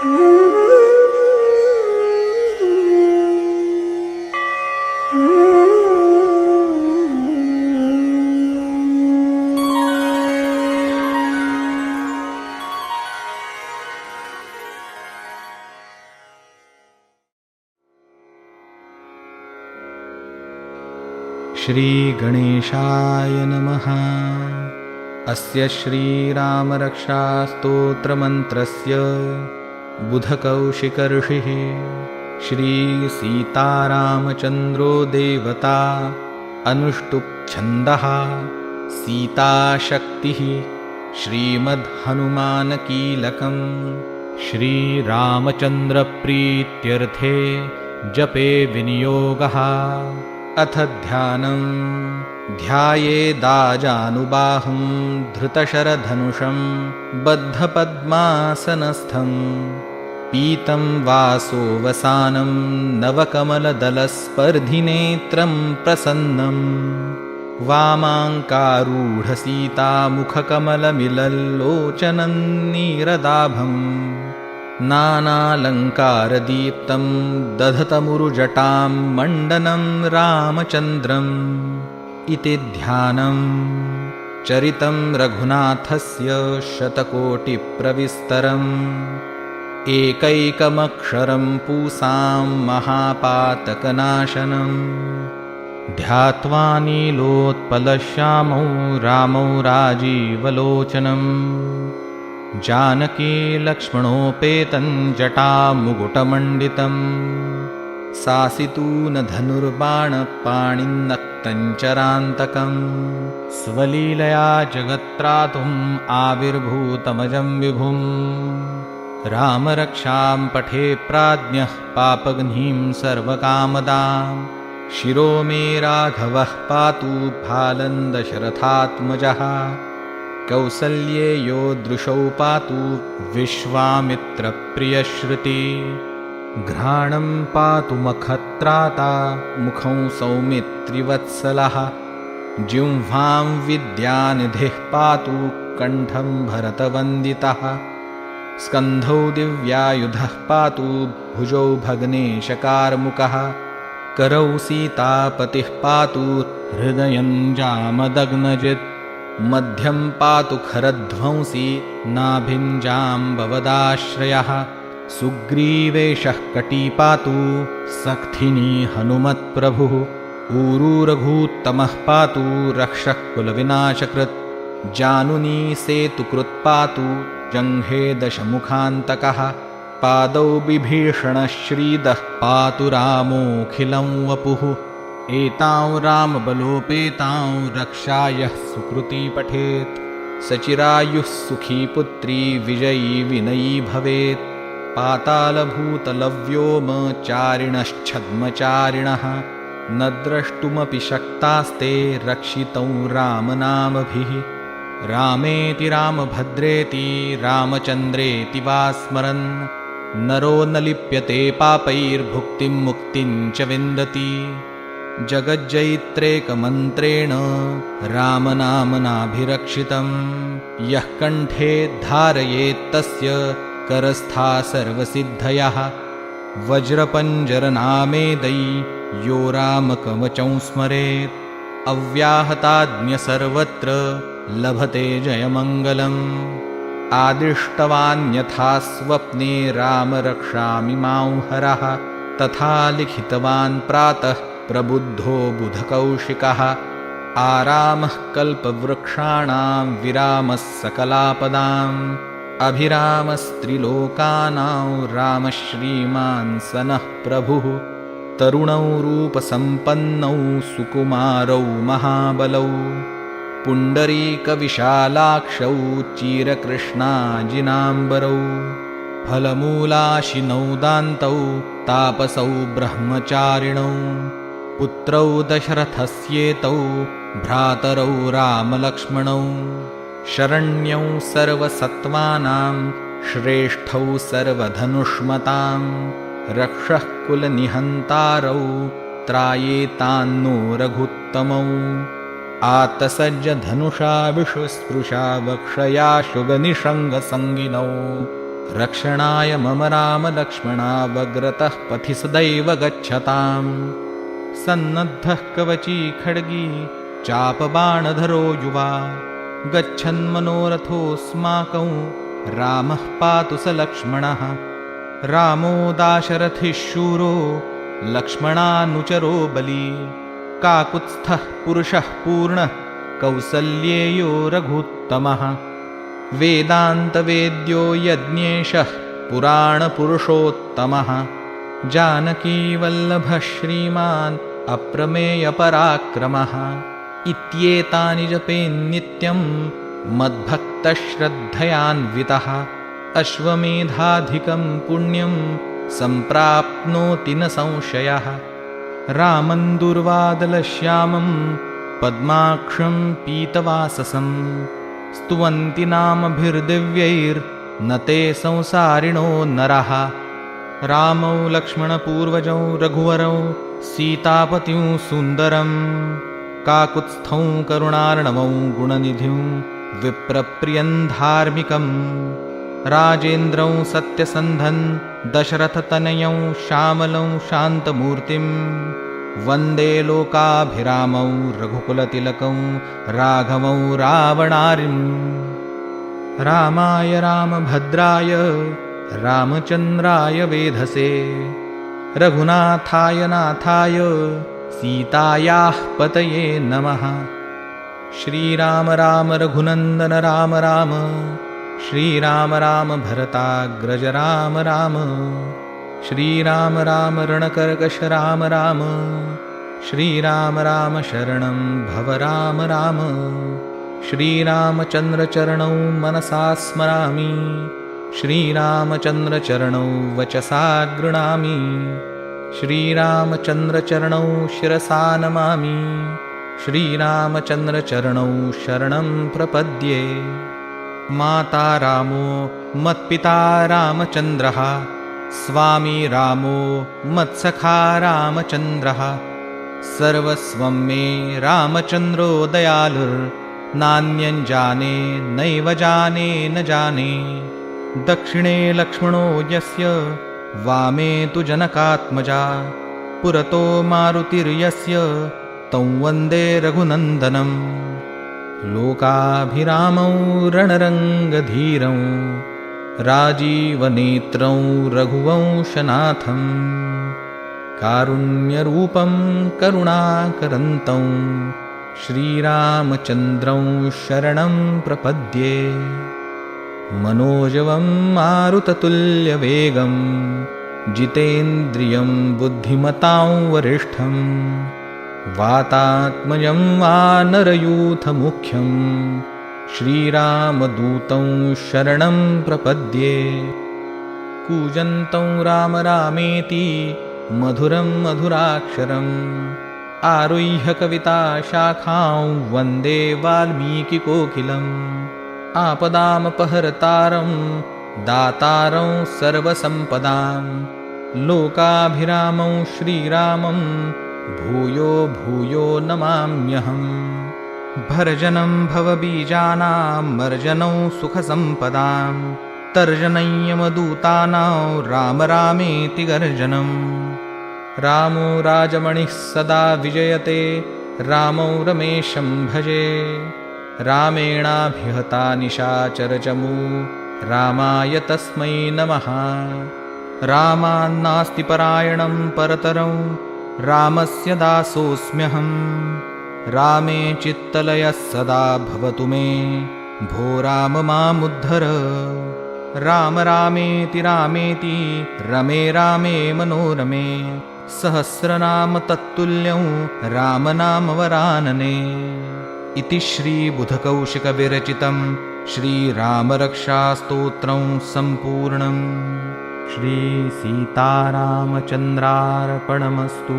श्रीगणेशाय नमः। अस्य श्रीरामरक्षास्तोत्रमन्त्रस्य बुधकौशिकर्षिः श्रीसीतारामचन्द्रो देवता अनुष्टुप्छन्दः सीताशक्तिः श्रीमद्हनुमानकीलकम् श्रीरामचन्द्रप्रीत्यर्थे जपे विनियोगः अथ ध्यानं ध्यायेदाजानुबाहुं धृतशरधनुषं बद्धपद्मासनस्थं पीतं वासोऽवसानं नवकमलदलस्पर्धिनेत्रं प्रसन्नम् वामाङ्कारूढसीतामुखकमलमिलल्लोचनं नीरदाभम् नानालङ्कारदीप्तं दधतमुरुजटां मण्डनं रामचन्द्रम्। इति ध्यानं चरितं रघुनाथस्य शतकोटिप्रविस्तरम् एकैकमक्षरं पूसां महापातकनाशनम् ध्यात्वा नीलोत्पलश्यामौ रामौ राजीवलोचनम् जानकी लक्ष्मणोपेतं जटामुकुटमण्डितं। सासितूनधनुर्बाणपाणिन्नक्तञ्चरान्तकं स्वलीलया जगत्त्रातुम् आविर्भूतमजं विभुं रामरक्षां पठे प्राज्ञः पापघ्नीं सर्वकामदां। शिरो मे राघवः पातु फालन्दशरथात्मजः कौसल्ये यो दृशौ पातु विश्वामित्रप्रियश्रुति। घ्राणं पातु मखत्राता मुखं सौमित्रिवत्सलः। जिह्वां विद्यानिधिः पातु कण्ठं भरतवन्दितः स्कन्धौ दिव्यायुधः पातु भुजौ भग्नेशकार्मुकः करौ सीतापतिः पातु हृदयं जामदग्नजित्। मध्यं पातु खरध्वंसी नाभिञ्जाम्बवदाश्रयः सुग्रीवेशः कटी पातु सख्थिनी हनुमत्प्रभुः ऊरूरघूत्तमः पातु रक्षः कुलविनाशकृत् जानुनी सेतुकृत् पातु जङ्घे दशमुखान्तकः पादौ बिभीषणः श्रीदः पातु रामोऽखिलं वपुः। एतां रामबलोपेतां रक्षायः सुकृती पठेत्। सचिरायुः सुखी पुत्री विजयी विनयी भवेत्। पातालभूतलव्योमचारिणश्छद्मचारिणः न द्रष्टुमपि शक्तास्ते रक्षितौ रामनामभिः रामेति रामभद्रेति रामचन्द्रेति वा स्मरन्। नरो न लिप्यते पापैर्भुक्तिं मुक्तिं च विन्दति। जगज्जैत्रेकमन्त्रेण रामनामनाभिरक्षितं यः कण्ठे धारयेत्तस्य करस्था सर्वसिद्धयः। वज्रपञ्जरनामेदै यो रामकवचं स्मरेत्। अव्याहताज्ञ सर्वत्र लभते जयमङ्गलम्। आदिष्टवान्यथा स्वप्ने रामरक्षामि मां हरः तथा लिखितवान् प्रातः प्रबुद्धो बुधकौशिकः। आरामः कल्पवृक्षाणां विरामः सकलापदाम्। अभिरामस्त्रिलोकानां रामः श्रीमान् सनः प्रभुः। तरुणौ रूपसम्पन्नौ सुकुमारौ महाबलौ पुण्डरीकविशालाक्षौ चिरकृष्णाजिनाम्बरौ फलमूलाशिनौ दान्तौ तापसौ ब्रह्मचारिणौ पुत्रौ दशरथस्येतौ भ्रातरौ रामलक्ष्मणौ शरण्यौ सर्वसत्त्वानां श्रेष्ठौ सर्वधनुष्मतां रक्षः कुलनिहन्तारौ त्रायेतान्नो रघुत्तमौ आतसज्जधनुषा विषुस्पृशा वक्षया शुगनिषङ्गसङ्गिनौ रक्षणाय मम रामलक्ष्मणावग्रतः पथि सदैव गच्छताम्। सन्नद्धः कवची खड्गी चापबाणधरो युवा। गच्छन्मनोरथोऽस्माकं रामः पातु स लक्ष्मणः। रामो दाशरथिः शूरो लक्ष्मणानुचरो बली काकुत्स्थः पुरुषः पूर्णः कौसल्येयो रघुत्तमः। वेदान्तवेद्यो यज्ञेशः पुराणपुरुषोत्तमः। जानकीवल्लभः श्रीमान् अप्रमेयपराक्रमः। इत्येतानि जपेन्नित्यं मद्भक्तश्रद्धयान्वितः। अश्वमेधाधिकं पुण्यं सम्प्राप्नोति न संशयः रामं दुर्वादलश्यामं पद्माक्षं पीतवाससं। स्तुवन्ति नामभिर्दिव्यैर्न ते संसारिणो नरः। रामौ लक्ष्मणपूर्वजौ रघुवरौ सीतापतिं सुन्दरम् काकुत्स्थौ करुणार्णवौ गुणनिधिं विप्रप्रियं धार्मिकम् राजेन्द्रौ सत्यसन्धन् दशरथतनयौ श्यामलौ शान्तमूर्तिं वन्दे लोकाभिरामौ रघुकुलतिलकौ राघवौ रावणारिम्। रामाय रामभद्राय रामचन्द्राय वेधसे रघुनाथाय नाथाय सीतायाः पतये नमः। श्रीराम राम रघुनन्दन राम राम श्रीराम राम भरताग्रज राम राम। श्रीराम राम रणकर्कश राम राम। श्रीराम राम शरणं भव राम राम। श्रीरामचन्द्रचरणौ मनसा स्मरामि। श्रीरामचन्द्रचरणौ वचसा गृणामि। श्रीरामचन्द्रचरणौ शिरसा नमामि। श्रीरामचन्द्रचरणौ शरणं प्रपद्ये माता रामो मत्पिता रामचन्द्रः स्वामी रामो मत्सखा रामचन्द्रः सर्वस्वं मे रामचन्द्रो दयालुर्नान्यञ्जाने नैव जाने न जाने। दक्षिणे लक्ष्मणो यस्य वामे तु जनकात्मजा। पुरतो मारुतिर्यस्य तं वन्दे रघुनन्दनम् लोकाभिरामौ रणरङ्गधीरौ राजीवनेत्रौ रघुवंशनाथम् कारुण्यरूपं करुणाकरन्तौ श्रीरामचन्द्रौ शरणं प्रपद्ये। मनोजवं मारुततुल्यवेगं जितेन्द्रियं बुद्धिमतां वरिष्ठं वातात्मजं वानरयूथमुख्यं श्रीरामदूतं शरणं प्रपद्ये। कूजन्तं राम रामेति मधुरं मधुराक्षरम् आरुह्य कविताशाखां वन्दे वाल्मीकिकोकिलम्। आपदामपहरतारं दातारं सर्वसम्पदां लोकाभिरामं श्रीरामं भूयो भूयो नमाम्यहम्। भर्जनं भवबीजानां मर्जनं सुखसम्पदां। तर्जनय्यमदूतानां राम रामेति गर्जनम्। रामो राजमणिः सदा विजयते रामौ रमेशं भजे। रामेणाभिहता निशाचरचमू रामाय तस्मै नमः। रामान्नास्ति परायणं परतरं रामस्य दासोऽस्म्यहम्। रामे चित्तलयः सदा भवतु मे। भो राम मामुद्धर। राम रामेति रामेति रमे रामे मनोरमे। सहस्रनाम तत्तुल्यं रामनामवरानने इति श्रीबुधकौशिकविरचितं श्रीरामरक्षास्तोत्रं सम्पूर्णम् श्रीसीतारामचन्द्रार्पणमस्तु